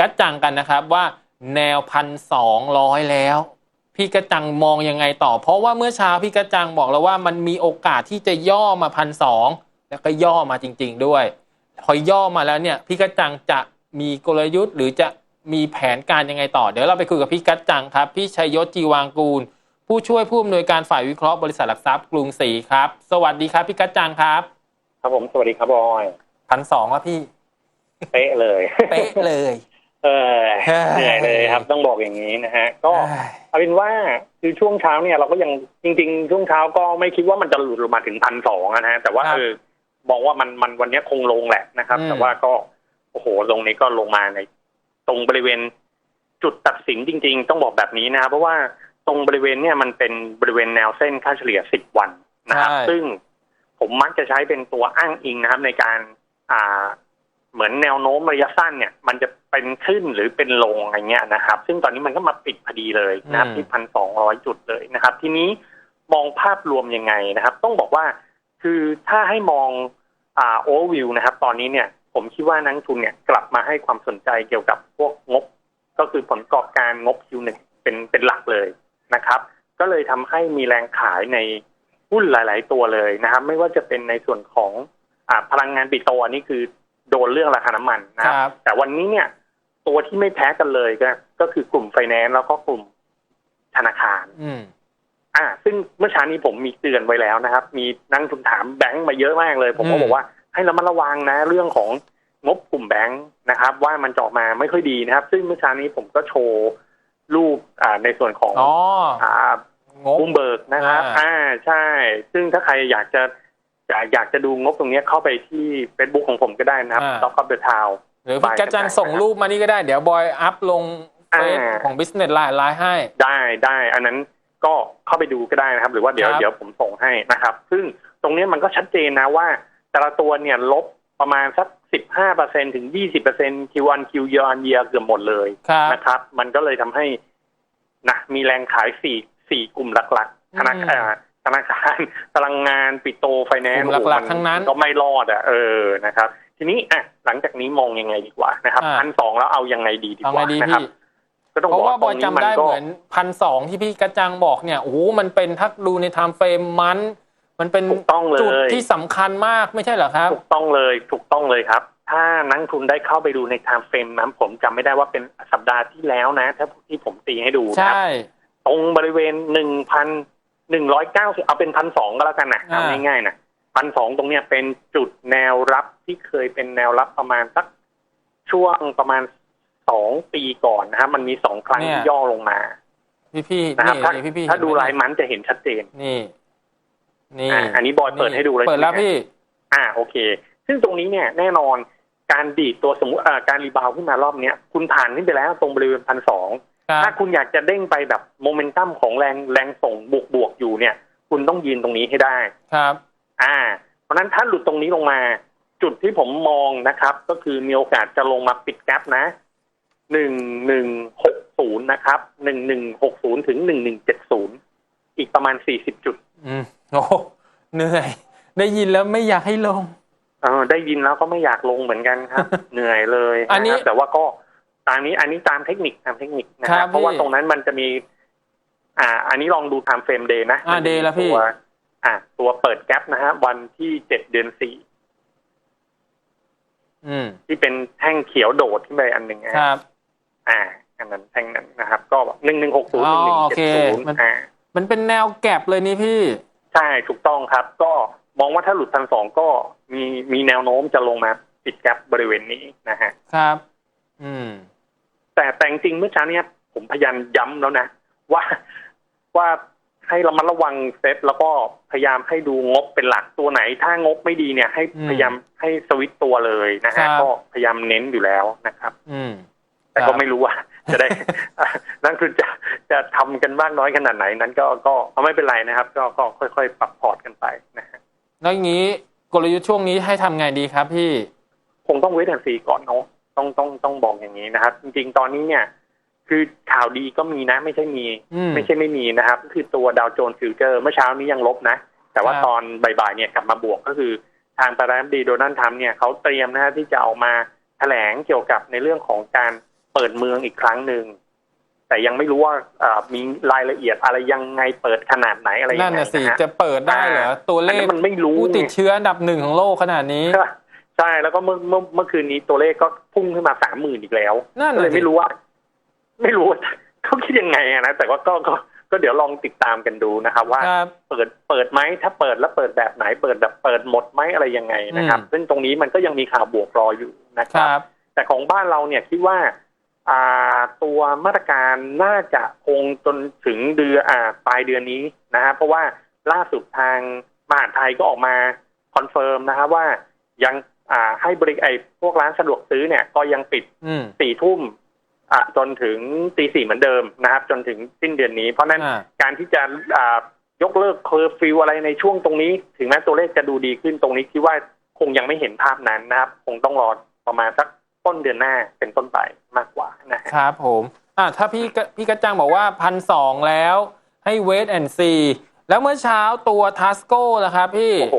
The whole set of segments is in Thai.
กัจจังกันนะครับว่าแนวพันสองร้อยแล้ว พี่กัจจังมองยังไงต่อ เพราะว่าเมื่อเช้าพี่กัจจังบอกแล้วว่ามันมีโอกาสที่จะย่อมาพันสองแล้วก็ย่อมาจริง ๆ ด้วย พอย่อมาแล้วเนี่ยพี่กัจจังจะมีกลยุทธ์หรือจะมีแผนการยังไงต่อ เดี๋ยวเราไปคุยกับพี่กัจจังครับ พี่ชัยยศจีวางกูล ผู้ช่วยผู้อำนวยการฝ่ายวิเคราะห์บริษัทหลักทรัพย์กรุงศรีครับ สวัสดีครับพี่กัจจังครับ ครับผมสวัสดีครับบอยพันสองแล้วพี่เป๊ะเลย เป๊ะเลย เออเฮ้ยเหนื่อยเลยครับต้องบอกอย่างนี้นะฮะ ก็เอ้ยเอาเป็นว่าคือช่วงเช้าเนี่ยเราก็ยังจริง ๆ ช่วงเช้าก็ไม่คิดว่ามันจะหลุดลงมาถึงพันสองนะฮะแต่ว่าครับเออบอกว่ามันมันวันนี้คงลงแหละนะครับอืมแต่ว่าก็โอ้โหลงนี้ก็ลงมาใน ตรงบริเวณจุดตัดสินจริง ๆ ต้องบอกแบบนี้นะครับเพราะว่าตรงบริเวณเนี่ยมันเป็นบริเวณแนวเส้นค่าเฉลี่ยสิบวันนะครับใช่ซึ่งผมมักจะใช้เป็นตัวอ้างอิงนะครับ ในการอ่า เหมือนแนวโน้มระยะสั้นเนี่ย มันจะเป็นขึ้นหรือเป็นลงอะไรเงี้ยนะครับ ซึ่งตอนนี้มันก็มาปิดพอดีเลยนะครับอืมที่พันสองร้อยจุดเลยนะครับ ทีนี้มองภาพรวมยังไงนะครับ ต้องบอกว่าคือถ้าให้มองอ่าโอเวอร์วิวนะครับ ตอนนี้เนี่ย ผมคิดว่านักลงทุนเนี่ยกลับมาให้ความสนใจเกี่ยวกับพวกงบ ก็คือผลประกอบการงบ Q1 เป็นเป็นหลักเลยนะครับ ก็เลยทำให้มีแรงขายในหุ้นหลาย ๆ ตัวเลยนะครับ ไม่ว่าจะเป็นในส่วนของอ่าพลังงานปิโตรอันนี้คือ โดนเรื่องราคาน้ำมันนะคครัรับบแต่วันนี้เนี่ย ตัวที่ไม่แพ้กันเลยก็ก็คือกลุ่มไฟแนนซ์แล้วก็กลุ่มธนาคารอืมอ่า ซึ่งเมื่อเช้านี้ผมมีเตือนไว้แล้วนะครับ มีนักลงทุนถามแบงค์มาเยอะมากเลย ผมก็อืมบอกว่าให้ระมัดระวังนะ เรื่องของงบกลุ่มแบงค์นะครับ ว่ามันจะออกมาไม่ค่อยดีนะครับ ซึ่งเมื่อเช้านี้ผมก็โชว์รูปอ่าในส่วนของอ๋ออ่างบบูมเบิร์กนะครับอ่าอ่าใช่ ซึ่งถ้าใครอยากจะ อยากอยากจะดูงบตรงเนี้ยเข้าไปที่ Facebook ของผมก็ได้นะครับ Stock of the Town หรือพี่กัจจังส่งรูปมานี่ก็ได้ เดี๋ยวบอยอัพลงเฟซอ่าของ Business Line ไลน์ให้ ได้ได้อันนั้นก็เข้าไปดูก็ได้นะครับ หรือว่าเดี๋ยวครับเดี๋ยวผมส่งให้นะครับ ซึ่งตรงเนี้ยมันก็ชัดเจนนะว่า แต่ละตัวเนี่ยลบประมาณสักสิบห้าเปอร์เซ็นถึงยี่สิบเปอร์เซ็นต์ Q1 Q year on year เกือบหมดเลยครับนะครับ มันก็เลยทำให้นะมีแรงขายสี่สี่กลุ่มหลักๆธนาคาร ธนาคารพลังงานปิโตรไฟแนนซ์กลุ่มหลักๆทั้งนั้นก็ไม่รอดอะเออนะครับ ทีนี้อะหลังจากนี้มองยังไงดีกว่านะครับอ่าพันสองแล้วเอายังไงดีดีเอากไงว่าดีนะครับพี่ก็ต้องเพบอราะกว่าบอยตรงนี้จำได้มันก็เหมือนพันสองที่พี่กัจจังบอกเนี่ยโอ้โหมันเป็นถ้าดูในไทม์เฟรมมัน มันเป็นถูกต้องเลยจุดที่สำคัญมากไม่ใช่เหรอครับ ถูกต้องเลยถูกต้องเลยครับ ถ้านักลงทุนได้เข้าไปดูในไทม์เฟรมนั้นผมจำไม่ได้ว่าเป็นสัปดาห์ที่แล้วนะ ถ้าที่ผมตีให้ดูนะครับใช่ตรงบริเวณหนึ่งพัน หนึ่งร้อยเก้าสิบเอาเป็นพันสองก็แล้วกันนะอ่าเอาง่ายๆนะพันสองตรงเนี้ยเป็นจุดแนวรับที่เคยเป็นแนวรับประมาณสักช่วงประมาณสองปีก่อนนะครับมันมีสองครั้งที่ย่อลงมา พี่พี่ๆนะครับนี่ถ้านี่พี่พี่ถ้าดูเห็นไหมรายมันจะเห็นชัดเจนนี่ นี่อ่าอันนี้บอยเปิดให้ดูเลยเปิดแล้วใช่ไหมพี่ อ่าโอเค ซึ่งตรงนี้เนี่ยแน่นอนการดีดตัวสมมติอ่าการรีบาวด์ขึ้นมารอบเนี้ย คุณผ่านขึ้นไปแล้วตรงบริเวณพันสองครับ ถ้าคุณอยากจะเด้งไปแบบโมเมนตัมของแรงแรงส่งบวกบวกๆอยู่เนี่ย คุณต้องยืนตรงนี้ให้ได้ครับ อ่า เพราะฉะนั้นถ้าหลุดตรงนี้ลงมา จุดที่ผมมองนะครับ ก็คือมีโอกาสจะลงมาปิดแกลบนะหนึ่งหนึ่งหกศูนย์นะครับหนึ่งหนึ่งหกศูนย์ถึงหนึ่งหนึ่งเจ็ดศูนย์อีกประมาณสี่สิบจุด อืมโอ้โหเหนื่อย ได้ยินแล้วไม่อยากให้ลงเออได้ยินแล้วก็ไม่อยากลงเหมือนกันครับ เหนื่อยเลยอันนี้ะครับแต่ว่าก็ ตามนี้อันนี้ตามเทคนิคตามเทคนิคนะคครัรับบเพราะว่าพี่ ตรงนั้นมันจะมี อ่า อันนี้ลองดู time frame day นะอ่ามันจะมี day แล้วพี่ ตัวอ่า ตัวเปิดแกลบนะฮะวันที่เจ็ดเดือนสี่อืมที่เป็นแท่งเขียวโดดขึ้นไปอันหนึ่งนะคฮะรับ อ่า อันนั้นแท่งนั้นนะครับ ก็หนึ่งหนึ่งหกศูนย์อ๋หนึ่งอหนึ่งโอเจ็ดเคศูนย์มัน อ่ามันเป็นแนวแก็บเลยนี่พี่ ใช่ถูกต้องครับ ก็มองว่าถ้าหลุดพันสองก็มีมีแนวโน้มจะลงมาปิดแกลบบริเวณนี้นะฮะ ครับ อืม แต่แต่จริงๆเมื่อเช้าเนี้ยผมพยายามย้ำแล้วนะ ว่าว่าให้ระมัดระวังเซตแล้วก็พยายามให้ดูงบเป็นหลักตัวไหน ถ้างบไม่ดีเนี่ย ให้อืมพยายามให้สวิตช์ตัวเลยนะครัฮะบก็พยายามเน้นอยู่แล้วนะครับ อืมแต่ครัก็บไม่รู้ว่า จะได้นั่นคือจะจะทำกันมากน้อยขนาดไหนนั้นก็ก็เอาไม่เป็นไรนะครับ ก็ก็ค่อยๆ ปรับพอร์ตกันไปนะฮะแล้วอย่างนี้กลยุทธ์ช่วงนี้ให้ทำไงดีครับพี่ คงต้องเวทแอนซีก่อนเนาะ ต้องต้องต้องบอกอย่างนี้นะครับ จริงๆ ตอนนี้เนี่ย คือข่าวดีก็มีนะ ไม่ใช่มี อืม ไม่ใช่ไม่มีนะครับก็คือตัวดาวโจนส์ฟิวเจอร์เมื่อเช้านี้ยังลบนะ แต่ว่าครับ ตอนบ่ายๆเนี่ยกลับมาบวกก็คือทางประธานาธิบดีโดนัลด์ทรัมป์เนี่ยเขาเตรียมนะฮะที่จะเอามาแถลงเกี่ยวกับในเรื่องของการเปิดเมืองอีกครั้งหนึ่งแต่ยังไม่รู้ว่าอ่ามีรายละเอียดอะไรยังไงเปิดขนาดไหนอะไรยังนั่นไงน่ะสิ นะฮะ จะเปิดได้เหรอ ตัวเลอันขนั้นมันไม่รู้ผู้ติดไง เชื้ออันดับหนึ่งของโลกขนาดนี้ ใช่ แล้วก็เมื่อเมื่อเมื่อคืนนี้ตัวเลขก็พุ่งขึ้นมาสามหมื่นอีกแล้วนั่นก็เลน่ะยสิ ไม่รู้ว่า ไม่รู้ว่าเขาคิดยังไงอะนะแต่ว่าก็ก็ก็เดี๋ยวลองติดตามกันดูนะครับว่า ครับ เปิดเปิดไหมถ้าเปิดแล้วเปิดแบบไหน เปิดแบบเปิดหมดไหมอะไรยังไงนะครับ อืม ซึ่งตรงนี้มันก็ยังมีข่าวบวกรออยู่นะคครับ รับ แต่ของบ้านเราเนี่ยคิดว่าอ่าตัวมาตรการน่าจะคงจนถึงเดือนอ่าปลายเดือนนี้นะฮะเพราะว่าล่าสุดทางมหาดไทยก็ออกมาคอนเฟิร์มนะครับว่ายัง อ่าให้บริไอพวกร้านสะดวกซื้อเนี่ยก็ยังปิดอืมสี่ทุ่มอ่าจนถึงตีสี่เหมือนเดิมนะครับ จนถึงสิ้นเดือนนี้ เพราะฉะนั้นอ่าการที่จะอ่ายกเลิกเคอร์ฟิวอะไรในช่วงตรงนี้ ถึงแม้ตัวเลขจะดูดีขึ้นตรงนี้คิดว่าคงยังไม่เห็นภาพนั้นนะครับ คงต้องรอประมาณสักต้นเดือนหน้าเป็นต้นไปมากกว่านะฮะครับผมอะถ้าพี่กะพี่กระจังบอกว่าพันสองแล้วให้เวทแอนซีแล้วเมื่อเช้าตัวทัสโก้ล่ะครับพี่ โอ้โห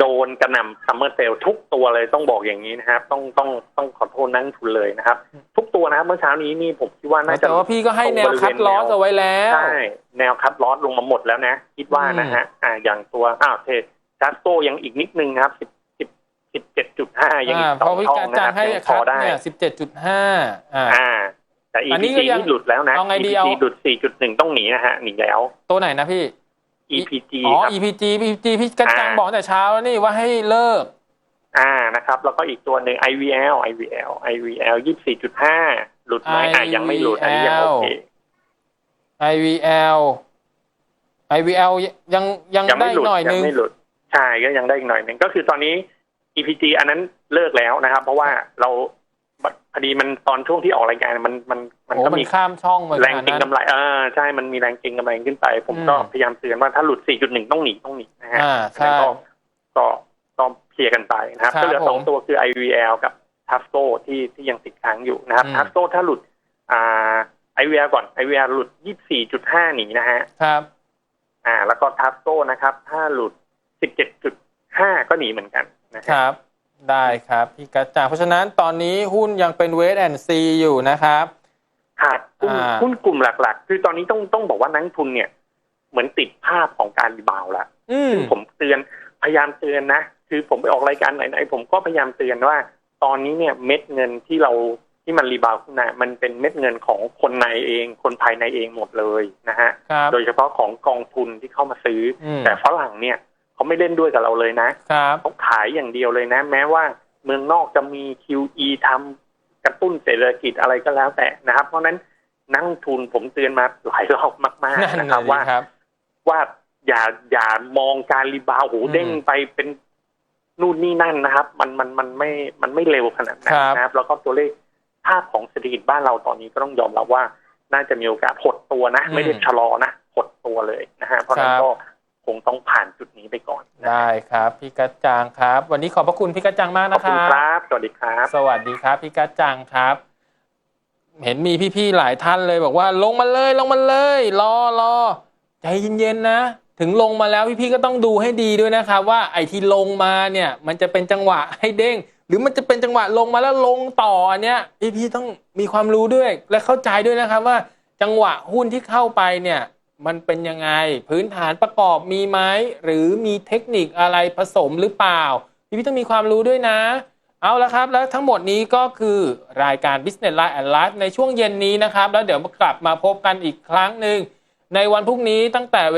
โดนกระหน่ำซัมเมอร์เซลทุกตัวเลยต้องบอกอย่างนี้นะครับ ต้องต้องต้องขอโทษนักลงทุนเลยนะครับ ทุกตัวนะครับเมื่อเช้านี้นี่ผมคิดว่าน่าจะแต่ว่าพี่ก็ให้แนวคัดลอสเอาไว้แล้วใช่แนวคัดลอสลงมาหมดแล้วนะ คิดว่านะฮะอ่าอย่างตัวอ้าวเทจัสโกยังอีกนิดนึงนะครับสิบสิบสิบเจ็ดจุดห้ายังอีอ่ากสเพอราะงพี่ช่อกระงนะจัคงรับให้ยังพคัอดได้เนี่ยสิบเจ็ดจุดห้าอ่าอ่าแต่อันนี้ EPG ก็ยังนี่หลุดแล้วนะเอาไงดี EPG เอาหลุดสี่จุดหนึ่งต้องหนีนะฮะหนีแล้วตัวไหนนะพี่ EPG อ๋อ ครับ EPG EPG พี่กระจังอ่า บอกแต่เช้าแล้วนี่ว่าให้เลิก อ่านะครับ แล้วก็อีกตัวหนึ่ง IVL IVL IVL ยี่สี่จุดห้าหลุดไหมอ่ายังไม่หลุดอันนี้ยังโอเค IVL IVL ยังยังยังได้ไม่หลุดหน่อยยันึง ไม่หลุดใช่ก็ยังได้อีกหน่อยหนึ่งก็คือตอนนี้ EPG อันนั้นเลิกแล้วนะครับ เพราะว่าเรา พอดีมันตอนช่วงที่ออกรายการมันมันมันโอ้ก็มันมีข้ามช่องมาแรงขนาดเก็งนั้นกำไรเออใช่มันมีแรงเก็งกำไรขึ้นไปผมอืมก็พยายามเตือนว่าถ้าหลุด 4.1 ต้องหนีต้องหนีนะฮะอ่าแล้วใช่ก็ก็ต้องเคลียร์กันไปนะครับครับก็เหลือสองผมตัวคือ IVL กับ t a s c o ที่ที่ยังติดค้างอยู่นะครับอืม t a s c o ถ้าหลุดอ่า IVL ก่อน IVL หลุด 24.5 หนีนะฮะครับ อ่า แล้วก็ t a s c o นะครับ ถ้าหลุด 17.5 ก็หนีเหมือนกันนะคครับรับ ได้ครับพี่กระจังเพราะฉะนั้นตอนนี้หุ้นยังเป็นเวทแอนซีอยู่นะครับครับหุ้นอ่าหุ้นกลุ่มหลัก ๆ คือตอนนี้ต้องต้องบอกว่านักลงทุนเนี่ย เหมือนติดภาพของการรีบาวด์ละอืมซึ่งผมเตือนพยายามเตือนนะ คือผมไปออกรายการไหนๆผมก็พยายามเตือนว่า ตอนนี้เนี่ยเม็ดเงินที่เราที่มันรีบาวด์ขึ้นมามันเป็นเม็ดเงินของคนในเอง คนภายในเองหมดเลยนะฮะครับโดยเฉพาะของกองทุนที่เข้ามาซื้ออมแต่ฝรั่งเนี่ย เขาไม่เล่นด้วยกับเราเลยนะครับเขาขายอย่างเดียวเลยนะ แม้ว่าเมืองนอกจะมี QE ทำกระตุ้นเศรษฐกิจอะไรก็แล้วแต่นะครับ เพราะฉะนั้นนักลงทุนผมเตือนมาหลายรอบมากนั่นๆนะครับน่ะว่าสิครับว่าอย่าอย่ามองการรีบาวด์โอ้โหอืมเด้งไปเป็นนู่นนี่นั่นนะครับ มันมันมันไม่มันไม่เร็วขนาดนั้นครับนะครับ แล้วก็ตัวเลขภาพของเศรษฐกิจบ้านเราตอนนี้ก็ต้องยอมรับว่า น่าจะมีโอกาสหดตัวนะ ไม่ได้ชะลอนะหดตัวเลยนะฮะเพราะฉะนั้นก็ คงต้องผ่านจุดนี้ไปก่อนนะได้ครับ พี่กระจังครับ วันนี้ขอบพระคุณพี่กระจังมากขอบนะคคุณรับครับ สวัสดีครับ สวัสดีครับพี่กระจังครับ เห็นมีพี่ๆหลายท่านเลยบอกว่า ลงมาเลยลงมาเลย รอรอใจเย็นๆนะ ถึงลงมาแล้วพี่ๆก็ต้องดูให้ดีด้วยนะครับว่าไอ้ที่ลงมาเนี่ย มันจะเป็นจังหวะให้เด้ง หรือมันจะเป็นจังหวะลงมาแล้วลงต่ออันเนี้ยพี่ๆต้องมีความรู้ด้วยและเข้าใจด้วยนะครับว่าจังหวะหุ้นที่เข้าไปเนี่ย มันเป็นยังไง พื้นฐานประกอบมีไหมหรือมีเทคนิคอะไรผสมหรือเปล่า พี่พี่ต้องมีความรู้ด้วยนะ เอาละครับ แล้วทั้งหมดนี้ก็คือรายการ Business Line and Life ในช่วงเย็นนี้นะครับ แล้วเดี๋ยวมากลับมาพบกันอีกครั้งหนึ่งในวันพรุ่งนี้ตั้งแต่เว